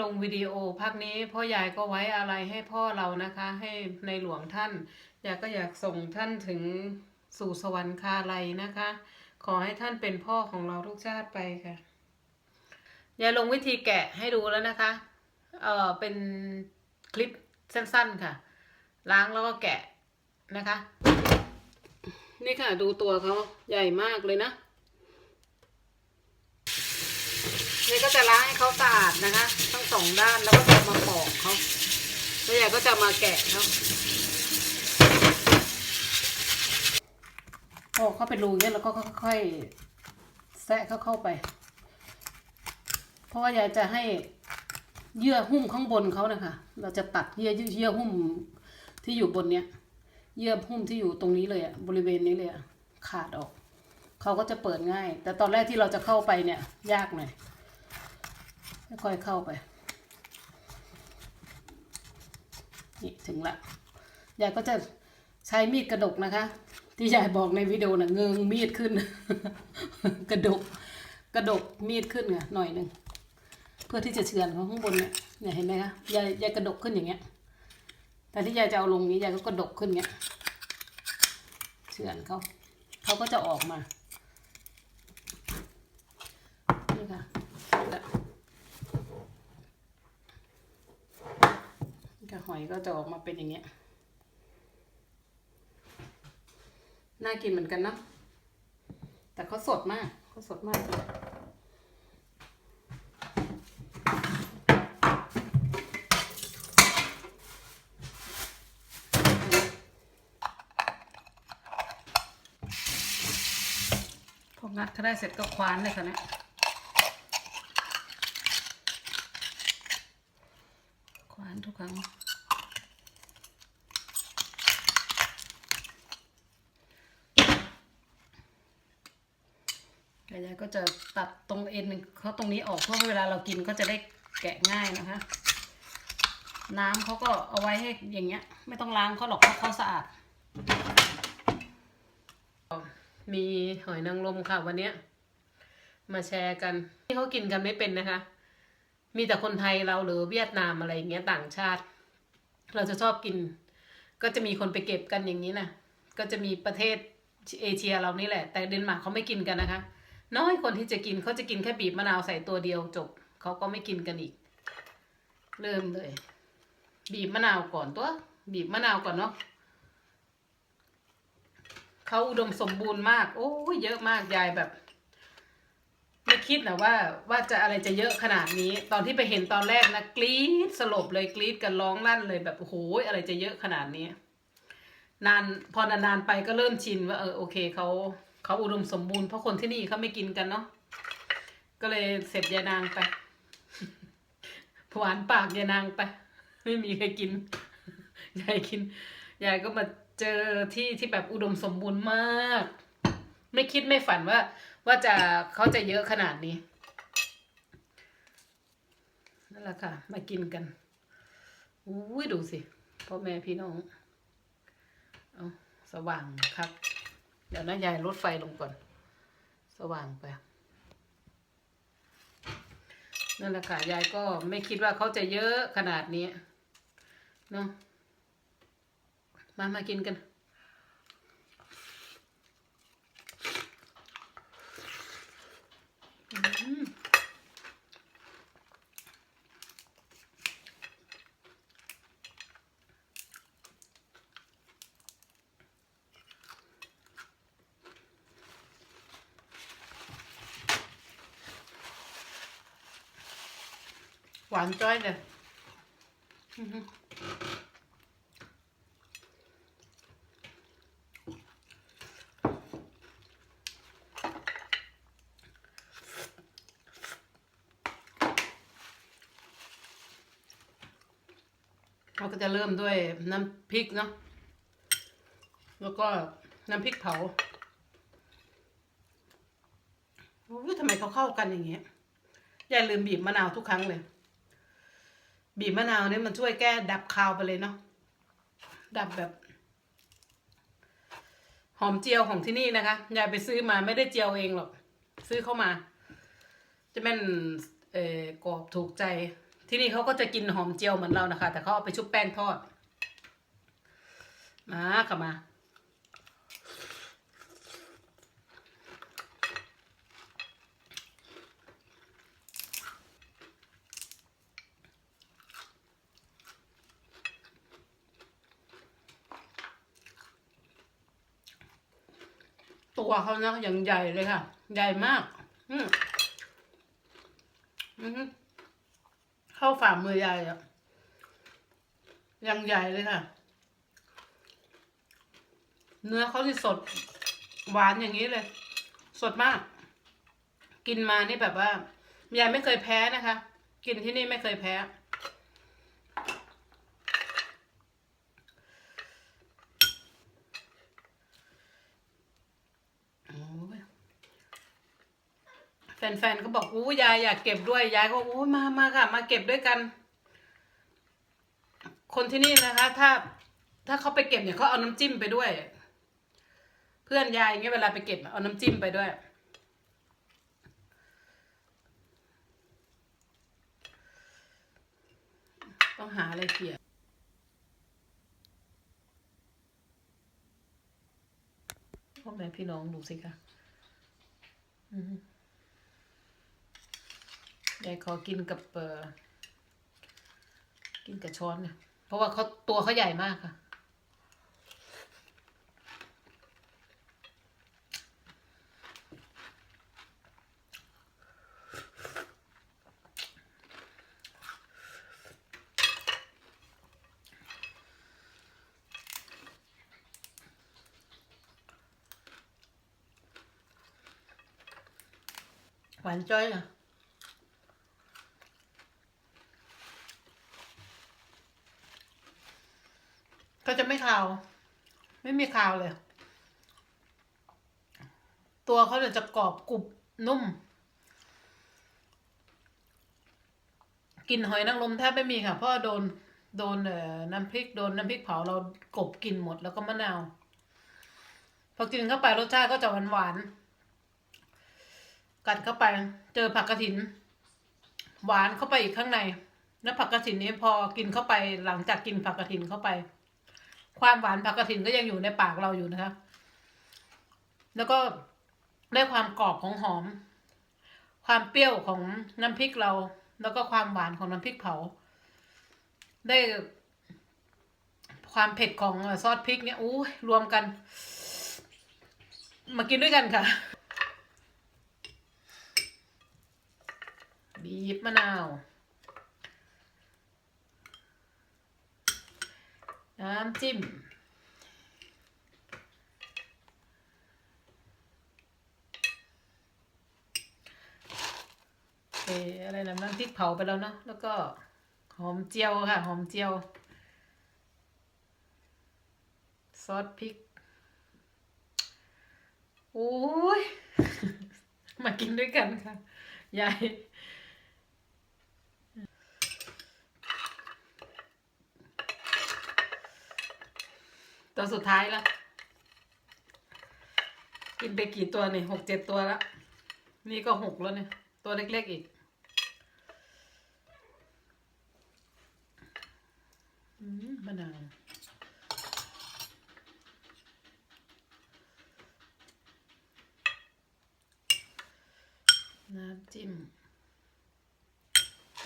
ลงวิดีโอภาคนี้พ่อยายก็ไว้อะไรให้พ่อเรานะคะ ให้ในหลวงท่าน อยากก็อยากส่งท่านถึงสู่สวรรคาไลยนะคะ ขอให้ท่านเป็นพ่อของเราทุกชาติไปค่ะยายลงวิธีแกะให้ดูแล้วนะคะ เออเป็นคลิปสั้นๆค่ะ ล้างแล้วก็แกะนะคะ นี่ค่ะดูตัวเขาใหญ่มากเลยนะ นี่ก็จะล้างให้เขาสะอาดนะคะ ทั้งสองด้านแล้วก็จะมาปอกเขาแล้วยายก็จะมาแกะเขาปอกเขาไปรูเนี้ยแล้วก็ค่อยๆแซะเข้าเข้าไป เพราะว่ายายจะให้เยื่อหุ้มข้างบนเขานะคะ เราจะตัดเยื่อเยื่อหุ้มที่อยู่บนเนี้ย เยื่อหุ้มที่อยู่ตรงนี้เลยอะบริเวณนี้เลยอะขาดออก เขาก็จะเปิดง่าย แต่ตอนแรกที่เราจะเข้าไปเนี่ย ยากหน่อย ค่อยเข้าไปนี่ถึงละยายก็จะใช้มีดกระดกนะคะ ที่ยายบอกในวิดีโอนะ่ะเงืองมีดขึ้น กระดก กระดกมีดขึ้นไงหน่อยหนึ่งเพื่อที่จะเฉือนเขาข้างบนเนี่ยเนี่ยเห็นไหมคะยายยายกระดกขึ้นอย่างเงี้ยแต่ที่ยายจะเอาลงนี้ยายก็กระดกขึ้นเงี้ยเฉือนเขาเขาก็จะออกมานี่ค่ะแล้ว กระหอยก็จะออกมาเป็นอย่างเงี้ย น่ากินเหมือนกันเนาะ แต่เขาสดมากเขาสดมากเลยพองัดเขาได้เสร็จก็คว้านเลยค่ะเนี่ยคว้านทุกครั้ง ยายก็จะตัดตรงเอ็นเขาตรงนี้ออกเพื่อเวลาเรากินก็จะได้แกะง่ายนะคะ น้ำเขาก็เอาไว้ให้อย่างเงี้ย ไม่ต้องล้างเขาหรอกเพราะเขาสะอาด มีหอยนางรมค่ะวันเนี้ยมาแชร์กันที่เขากินกันไม่เป็นนะคะ มีแต่คนไทยเราหรือเวียดนามอะไรอย่างเงี้ยต่างชาติ เราจะชอบกิน ก็จะมีคนไปเก็บกันอย่างนี้นะก็จะมีประเทศเอเชียเรานี่แหละ แต่เดนมาร์กเขาไม่กินกันนะคะ น้อยคนที่จะกินเขาจะกินแค่บีบมะนาวใส่ตัวเดียวจบเขาก็ไม่กินกันอีก เริ่มเลย บีบมะนาวก่อนตัว บีบมะนาวก่อนเนาะเขาอุดมสมบูรณ์มาก โอ้ยเยอะมากยายแบบ คิดนะว่าว่าจะอะไรจะเยอะขนาดนี้ ตอนที่ไปเห็นตอนแรกนะกรี๊ดสลบเลยกรี๊ดกันร้องลั่นเลยแบบโอ้โหอะไรจะเยอะขนาดนี้ นานพอนานๆไปก็เริ่มชินว่าเออโอเคเขาเขาอุดมสมบูรณ์เพราะคนที่นี่เขาไม่กินกันเนาะก็เลยเสร็จยานางไปหวานปากยานางไป ไม่มีใครกินยายกินยายก็มาเจอที่ที่แบบอุดมสมบูรณ์มาก ไม่คิดไม่ฝันว่า ว่าจะเขาจะเยอะขนาดนี้นั่นแหละค่ะ มากินกันอุ้ยดูสิพ่อแม่พี่น้องเอาสว่างครับ เดี๋ยวนะยายลดไฟลงก่อน สว่างไปนั่นแหละค่ะยายก็ไม่คิดว่าเขาจะเยอะขนาดนี้เนาะมามากินกัน อืมหวานจ้อยเลยอื้อหือเรา ก็จะเริ่มด้วยน้ำพริกเนาะแล้วก็น้ำพริกเผาโอ้ยทำไมเขาเข้ากันอย่างเงี้ยอย่าลืมบีบมะนาวทุกครั้งเลย บีบมะนาวเนี่ยมันช่วยแก้ดับคาวไปเลยเนาะดับแบบ หอมเจียวของที่นี่นะคะยายไปซื้อมาไม่ได้เจียวเองหรอก ซื้อเข้ามา จะเป็นเออกรอบถูกใจ ที่นี่เขาก็จะกินหอมเจียวเหมือนเรานะคะ แต่เขาเอาไปชุบแป้งทอด มาค่ะมา ตัวเขานะอย่างใหญ่เลยค่ะ ใหญ่มาก อืมอือหือเข้าฝ่า มือใหญ่อะยังใหญ่เลยค่ะ เนื้อเขาที่สด หวานอย่างนี้เลย สดมาก กินมานี่แบบว่ายายไม่เคยแพ้นะคะ กินที่นี่ไม่เคยแพ้ โอ้ย แฟนๆก็บอกอู้ยายอยากเก็บด้วยยายก็อู้มามาค่ะ มาเก็บด้วยกัน คนที่นี่นะคะ ถ้า ถ้าเขาไปเก็บเนี่ยเขาเอาน้ำจิ้มไปด้วย เพื่อนยายอย่างเงี้ยเวลาไปเก็บเอาน้ำจิ้มไปด้วยต้องหาอะไรเกี่ยพ่อแม่พี่น้องดูสิคะอือ ยายขอกินกับเออกินกับช้อนเนี่ยเพราะว่าเขาตัวเขาใหญ่มากค่ะ หวานจ้อยอะ ก็จะ ไม่คาวไม่มีคาวเลย ตัวเขาเนี่ยจะกรอบกรุบนุ่มกลิ่นหอยนางรมแทบไม่มีค่ะ เพราะโดนโดนเอ่อน้ำพริกโดนน้ำพริกเผาเรากบกินหมดแล้วก็มะนาวพอกินเข้าไปรสชาติก็จะหวานหวานกัดเข้าไป เจอผักกระถิน หวานเข้าไปอีกข้างใน แล้วผักกระถินนี้พอกินเข้าไปหลังจากกินผักกระถินเข้าไป ความหวานผักกระถินก็ยังอยู่ในปากเราอยู่นะคะ แล้วก็ได้ความกรอบของหอม ความเปรี้ยวของน้ำพริกเรา แล้วก็ความหวานของน้ำพริกเผา ได้ความเผ็ดของซอสพริกเนี่ยอู้รวมกัน มากินด้วยกันค่ะ บีบมะนาว น้ำจิ้ม เอออะไรนะน้ำพริกเผาไปแล้วเนาะแล้วก็หอมเจียวค่ะ หอมเจียว ซอสพริก โอ้ย มากินด้วยกันค่ะ ยาย ตัวสุดท้ายแล้ว กินไปกี่ตัวนี่หกเจ็ดตัวแล้ว นี่ก็หกแล้วเนี่ย ตัวเล็กๆอีกอืมมะนาวน้ำจิ้ม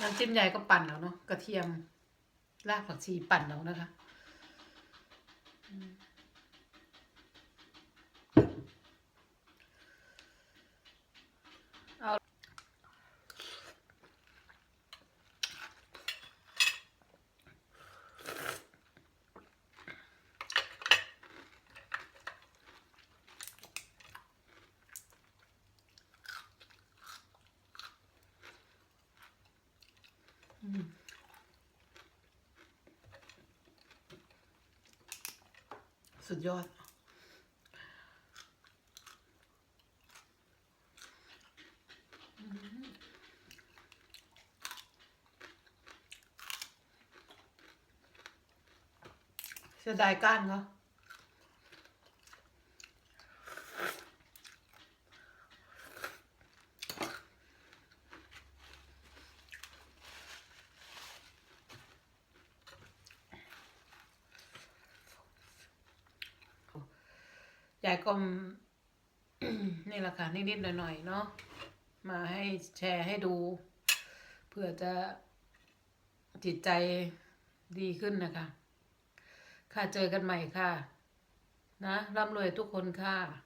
น้ำจิ้มใหญ่ก็ปั่นแล้วเนาะกระเทียมรากผักชีปั่นแล้วนะคะ เอา สุดยอด เสียดายก้านเขา ยายก็นี่แหละค่ะนิดๆหน่อยๆเนาะมาให้แชร์ให้ดูเพื่อจะจิตใจดีขึ้นนะคะ ค่ะเจอกันใหม่ค่ะ นะร่ำรวยทุกคนค่ะ